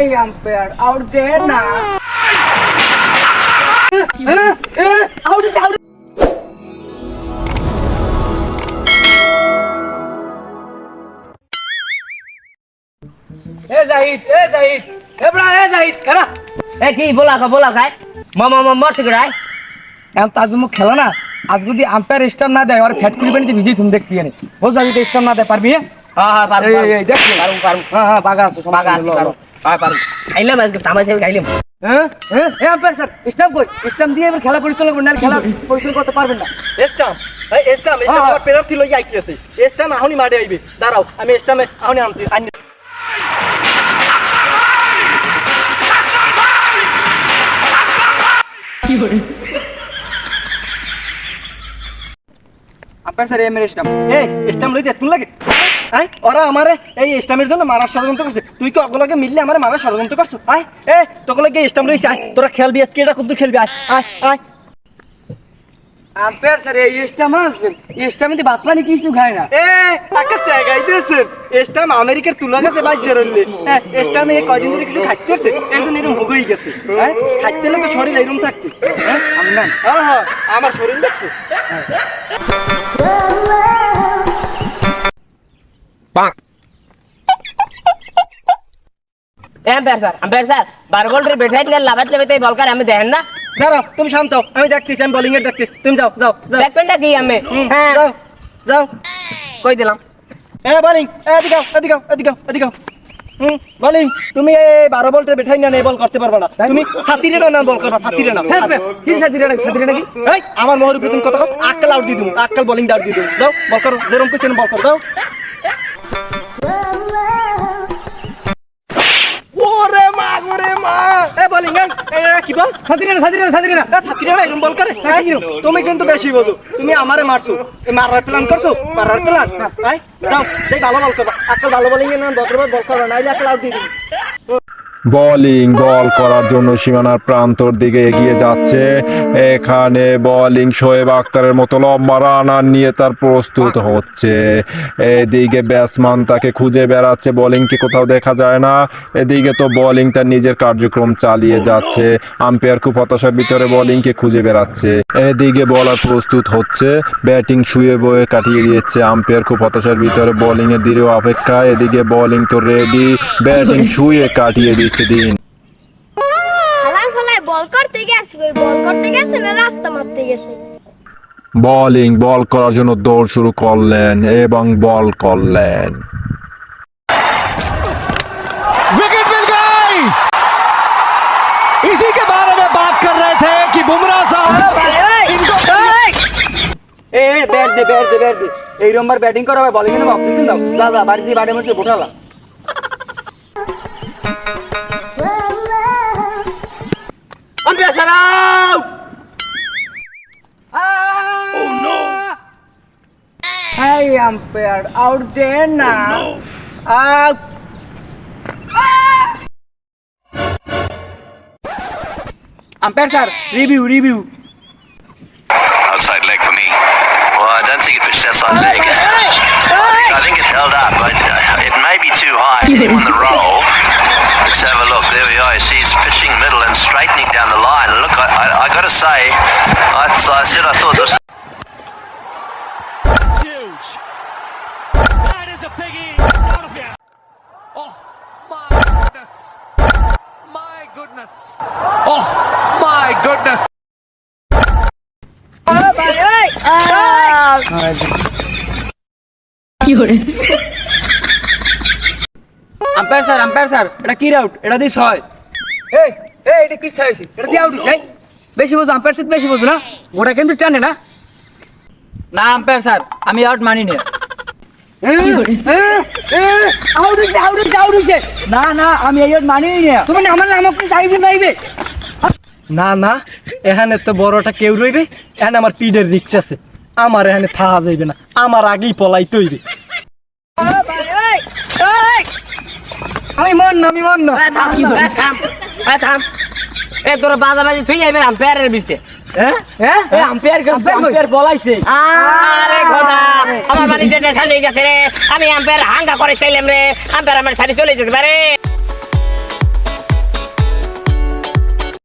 There now. Out it, out it. এ জাহিদ এ জাহিদ এ বড়া এ জাহিদ খেলা এ কি বলা বলা খায় ম ম ম মরছে গড়াই এখন তার খেলো না আজ যদি আম্পায়ার স্টাম্প না দেয় আর ফ্যাট করি বানিতে তুমি দেখবি না ও জাহিদ স্টাম্প না দেয় পারবি হ্যাঁ হ্যাঁ হ্যাঁ পারু এই, এই, পারু পারু হ্যাঁ হ্যাঁ বাগা আছো বাগা আছে পারু হ্যাঁ পারু খাইলাম আজকে সামাই সাহেব খাইলাম হ্যাঁ হ্যাঁ এ আম্পায়ার স্যার স্টাম্প কই? স্টাম্প দিয়ে এবার খেলা পরিচালনা করুন না খেলা পরিচালনা করতে পারবেন না। এস্টাম এই এস্টাম এস্টাম হ্যাঁ, আমার প্লেয়ার লই আইতেছে। এস্টাম আহুনি মাঠে আইবে। দাঁড়াও আমি এস্টামে আহুনি আনতে আনি আপনার স্যার এম এর স্টাম এই স্টাম লইতে তুই লাগে? আই ওরা আমারে এই স্টামের জন্য মারার ষড়যন্ত্র করছে। তুই তো অগলকে মিললে আমারে মারার ষড়যন্ত্র করছ? আয় এ তোকে স্টাম লইছে আয় তোরা খেলবি আজকে এটা কত খেলবি? আয় আয় আয়। আম্পায়ার স্যার এই স্টাম্প আছে স্টাম্পে দিয়ে ভাত পানি কিছু খায় না। এ তাকে জায়গাইতেছেন এস্টাম আমেরিকার তুলা গেছে বাইক জেরলে হ্যাঁ এই কয়দিন ধরে কিছু খাইতে পারছে এর জন্য এরকম হগই গেছে। হ্যাঁ খাইতে লাগে শরীর এরকম থাকতে। হ্যাঁ আমনান হ্যাঁ হ্যাঁ আমার শরীর দেখছ? আমি দেখেন না। দাঁড়াও তুমি শান্ত আমি দেখতেছি আমি বোলিং এর দেখতেছি। তুমি যাও যাও যাও। ব্যাক পেনটা আমি? হ্যাঁ। যাও যাও। কই দিলাম? এ বোলিং এদিকে এদিকে এদিকে এদিকে হুম বোলিং তুমি এই বারো বলটা বেঠাই না এই বল করতে পারবে না। তুমি সাতিরে না বল করবা সাতিরে না। হ্যাঁ স্যার, কি সাথীরা নাকি সাথীরা নাকি? এই আমার মোহর তুমি কত আক্কাল আউট দিয়ে দিবো আক্কাল বোলিং আউট দিয়ে দিবো। দাও বল করো যেরকম করছেন বল করো দাও তুমি কিন্তু বেশি বোঝো। তুমি আমারে মারছো। মারার প্ল্যান করছ? মারার প্ল্যান ভালো বল করবা। আক্কাল ভালো বলিং বল করবা নাইলে আক্কাল আউট দিয়ে দিবি। বোলিং, বল করার জন্য সীমানার প্রান্তর দিকে এগিয়ে যাচ্ছে। এখানে বোলিং শোয়েব আক্তারের মতো লম্বা রানার নিয়ে তার প্রস্তুত হচ্ছে। এদিকে ব্যাটসম্যান তাকে খুঁজে বেড়াচ্ছে বোলিংকে কোথাও দেখা যায় না। এদিকে তো বোলিং তার নিজের কার্যক্রম চালিয়ে যাচ্ছে। আম্পায়ার খুব হতাশার ভিতরে বোলিংকে খুঁজে বেড়াচ্ছে। এদিকে বলার প্রস্তুত হচ্ছে, ব্যাটিং শুয়ে বয়ে কাটিয়ে দিচ্ছে আম্পায়ার খুব হতাশার ভিতরে বোলিং এর দৃঢ় অপেক্ষা এদিকে বোলিং তো রেডি ব্যাটিং শুয়ে কাটিয়ে দিচ্ছে। দিন হালাই ফালাই বল করতে গেছে কই বল করতে গেছে না রাস্তা মাপতে গেছে বোলিং বল করার জন্য দৌড় শুরু করলেন এবং বল করলেন विकेट मिल गई इसी के बारे में बात कर रहे थे कि बुमराह साहब इनको এ এ ব্যাট দে ব্যাট দে ব্যাট দে এই নম্বর ব্যাটিং করা হবে বোলিং এর অপশন দাও যা যা বাড়ি যে বাড়ি মধ্যে বোঠালা Flash her out! Ah! Oh no! I am paired out there oh, now. No! Out! Umpire sir, review, review. Outside leg for me. Well, I don't think it fits outside oh, leg. I think it's held up, but it may be too high on the roll. Let's have a look. There we are. You see, it's pitching middle. Oh my goodness. Umpire sir umpire sir এটা কি route এটা this হয়। এই এই এটা কি চাইছি এটা দিয়ে আউট হইছে বেশি বোঝো আম্পায়ার সিট বেশি বোঝো না। গোটা কিন্তু টানে না। না আম্পায়ার স্যার আমি আউট মানি না না না আমি এই আউট মানি না তুমি আমার চাইবে নাইবে না না এখানে তো বড়টা কেউ রইবে এখানে আমার পিডের রিক্স আছে। আমার এখানে থাহা যাইবে না আমার আগেই পলাই তৈরি আমি মন না আমি মন না। এ থাম এ থাম তোর বাজাবাজি থুই যাইবেন আম্পায়ারের বিছে হ্যাঁ হ্যাঁ আম্পায়ার আম্পায়ার বলাইছে। আরে খোদা আমার বাড়িতে নেশা লেগে গেছে রে। আমি আম্পের হাঙ্গা করে চাইলাম রে। আম্পের আমার শাড়ি চলে যেতে পারে।